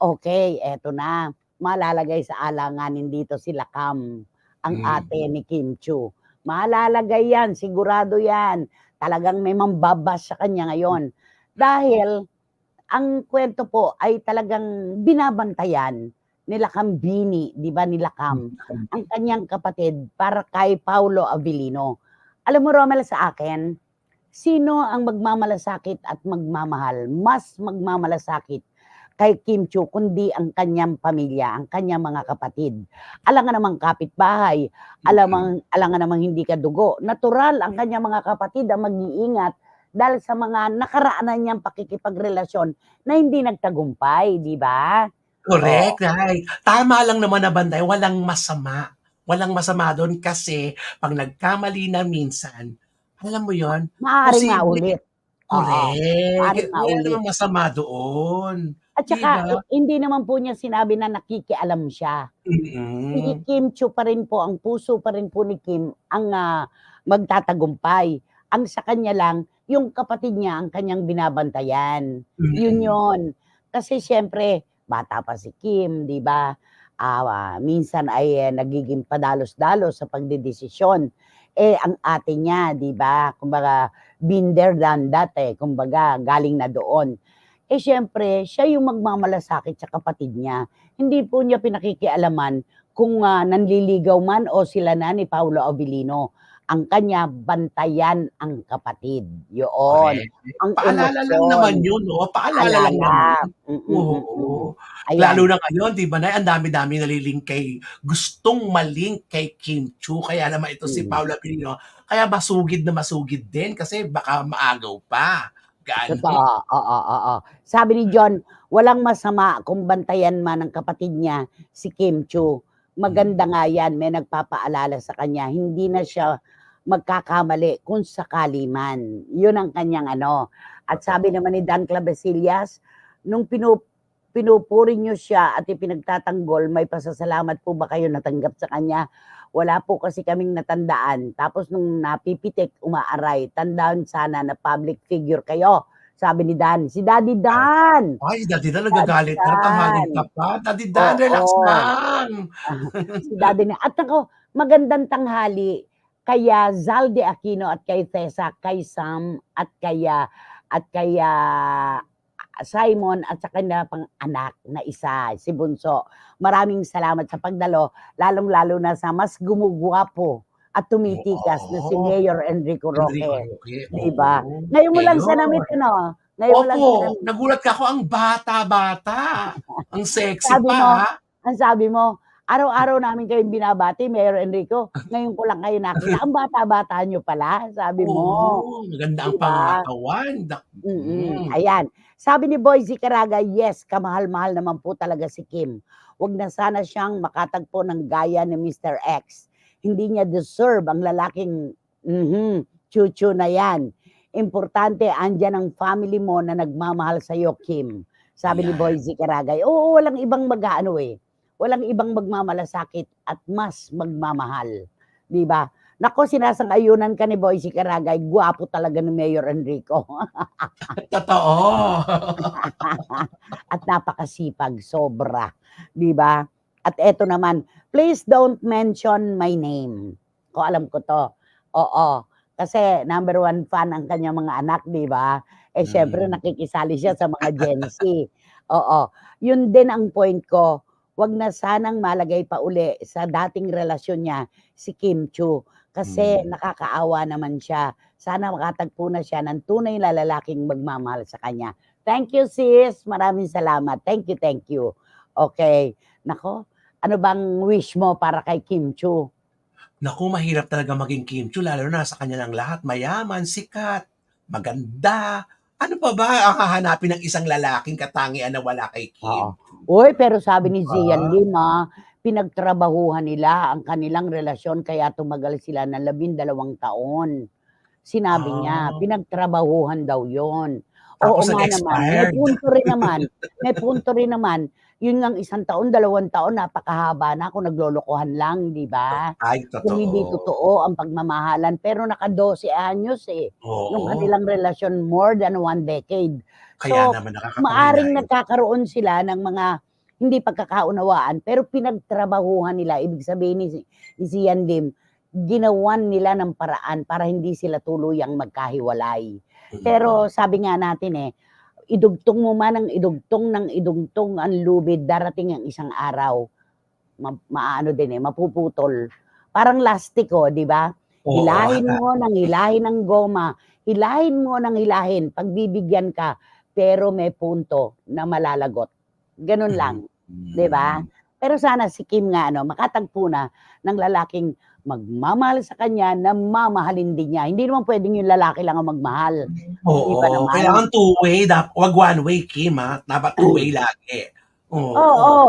Okey, eto na. Malalagay sa alanganin dito sila Cam, ang Hmm. ate ni Kim Chiu. Malalagay 'yan, sigurado 'yan. Talagang may mamba-bash sa kanya ngayon. Dahil ang kuwento po ay talagang binabantayan nila Cam Bini, 'di ba, nila Cam, ang kanyang kapatid para kay Paulo Avellino. Alam mo Romel sa akin, sino ang magmamalasakit at magmamahal, mas magmamalasakit kay Kim Chiu kundi ang kanyang pamilya, ang kanyang mga kapatid. Alangan namang kapitbahay, alamang alangan namang hindi kadugo. Natural ang kanyang mga kapatid ang mag-iingat dahil sa mga nakaraanan niyang pakikipagrelasyon na hindi nagtagumpay, 'di ba? Correct, Oo. right. Tama lang naman na bantay, walang masama. Walang masama do'n kasi 'pag nagkamali na minsan, alam mo 'yun, Maaaring maulit. Oo, correct. maaaring maulit. namang masama doon, At saka ba? eh, hindi naman po niya sinabi na nakikialam siya. Si Mm. Kim Chiu pa rin po, ang puso pa rin po ni Kim ang, ah, magtatagumpay. Ang sa kanya lang, yung kapatid niya ang kanyang binabantayan. Yun Mm. yun. Kasi siyempre bata pa si Kim, 'di ba? Ah, minsan ay, eh, nagiging padalos-dalos sa pagdedesisyon. Eh, ang ate niya, 'di ba, kumbaga been there, done that, eh, kumbaga galing na doon. Eh, siyempre siya yung magmamalasakit sa kapatid niya. Hindi po niya pinakikialaman kung, ah, nanliligaw man o sila na ni Paulo Avellino. Ang kanya bantayan ang kapatid. Correct. Ang Paalala lang emosyon. naman 'yun, 'no, paalala lang Paalala. naman. Mm, mm, mm. Oo. Ayan. Lalo na ngayon 'di ba, Nay, ang dami-daming nali-link kay gustong ma-link kay Kim Chiu, kaya naman ito si Mm. Paolo Avellino, kaya masugid na masugid din kasi baka maagaw pa, gano'n. Totoo, oo, oo. Sabi ni John, walang masama kung bantayan man ng kapatid niya si Kim Chiu. Maganda Mm. nga 'yan, may nagpapaalala sa kanya, hindi na siya magkakamali kung sakali man. 'Yun ang kanyang ano. At sabi naman ni Dan Clavesillas, nung pinu pinupuri niyo siya at ipinagtatanggol, may pasasalamat po ba kayo natanggap sa kanya? Wala po kasi kaming natandaan. Tapos nung napipitik, umaaray. Tandaan sana na public figure kayo, sabi ni Dan. Si Daddy. Dan! Ay, Daddy Dan nagagalit na, ka pa. Daddy Dan, relax Oo. lang. Si Daddy Dan. At naku, magandang tanghali kaya Zal de Aquino at kay Tessa, kay Sam at kay, ah, at kay, ah, Simon at sa kanya pang anak na isa, si Bunso. Maraming salamat sa pagdalo, lalong-lalo na sa mas gumugwapo at tumitikas na si. Mayor Enrico Enrico Roque, Roque, 'di ba? oo. Ngayon mo lang siya na-meet ano? Ngayon mo lang siya Opo, na-meet. nagulat ka ako, ang bata-bata. Ang sexy Sabi pa, mo ha. ang sabi mo, araw-araw namin kayong binabati, Mayor Enrico, ngayon ko lang kayo nakita. Ang bata-bata niyo pala, sabi mo. Oo, maganda ang 'Di ba? pangangatawan. Dak Mm, ayan. Sabi ni Boycie Caraga, yes, kamahal-mahal naman po talaga si Kim. Huwag na sana siyang makatagpo ng gaya ni Mr. X. Hindi niya deserve ang lalaking mhm, chuchu na yan. Importante, andyan ang family mo na nagmamahal sa'yo, Kim. Sabi ni Ayan. Boycie Caragay. Oo, walang ibang mag-aano eh. Walang ibang magmamalasakit at mas magmamahal. 'Di ba? Naku, sinasang-ayunan ka ni Boycie Caragay, gwapo talaga ni Mayor Enrico. Totoo. At napakasipag, sobra, 'di ba? At eto naman, please don't mention my name. Ko alam ko 'to. Oo, kasi number one fan ang kanyang mga anak, 'di ba? Eh, siyempre Mm. nakikisali siya sa mga Gen Z. Oo, yun din ang point ko. Wag na sanang malagay pa uli sa dating relasyon niya si Kim Chiu kasi Mm. nakakaawa naman siya. Sana makatagpo na siya ng tunay na lalaking magmamahal sa kanya. Thank you sis, maraming salamat. Thank you, thank you. Okey. Naku, ano bang wish mo para kay Kim Chiu? Naku, mahirap talaga maging Kim Chiu lalo na sa kanya ng lahat, mayaman, sikat, maganda. Ano pa ba ang hahanapin ng isang lalaking katangian na wala kay Oo. Uy, pero sabi ni Zian ba? Lim, ah, pinagtrabahuhan nila ang kanilang relasyon kaya tumagal sila ng 12 taon. Sinabi niya, Ah. pinagtrabahuhan daw yun. Oo nga naman, may punto rin naman, may punto rin naman. Yun ngang isang taon, dalawang taon, napakahaba na kung naglolokohan lang, 'di ba? Ay, Kung hindi totoo. totoo ang pagmamahalan, pero naka-12 anyos, eh, yung Oo. kanilang relasyon more than 1 decade. Kaya So, naman nakakapanghinayang. maaring nagkakaroon sila ng mga hindi pagkakaunawaan, pero pinagtrabahuhan nila. Ibig sabihin ni, ni si Yandim, ginawan nila ng paraan para hindi sila tuluyang magkahiwalay. Mm. Pero sabi nga natin eh, idugtong mo man ang idugtong ng idugtong ang lubid, darating ang isang araw, ma- maano din eh, mapuputol. Parang lastiko, di ba? Oo, Hilahin mo ng hilahin ng goma, hilahin mo ng hilahin, pagbibigyan ka, pero may punto na malalagot. Ganun lang, Mm. di ba? Pero sana si Kim nga, ano, makatagpo na ng lalaking magmamahal sa kanya na mamahalin din niya. Hindi naman pwedeng yung lalaki lang ang magmahal. Oo, naman. kailangan two-way, wag one way, Kim, ha? Dapat two-way lagi. Oo. Oo,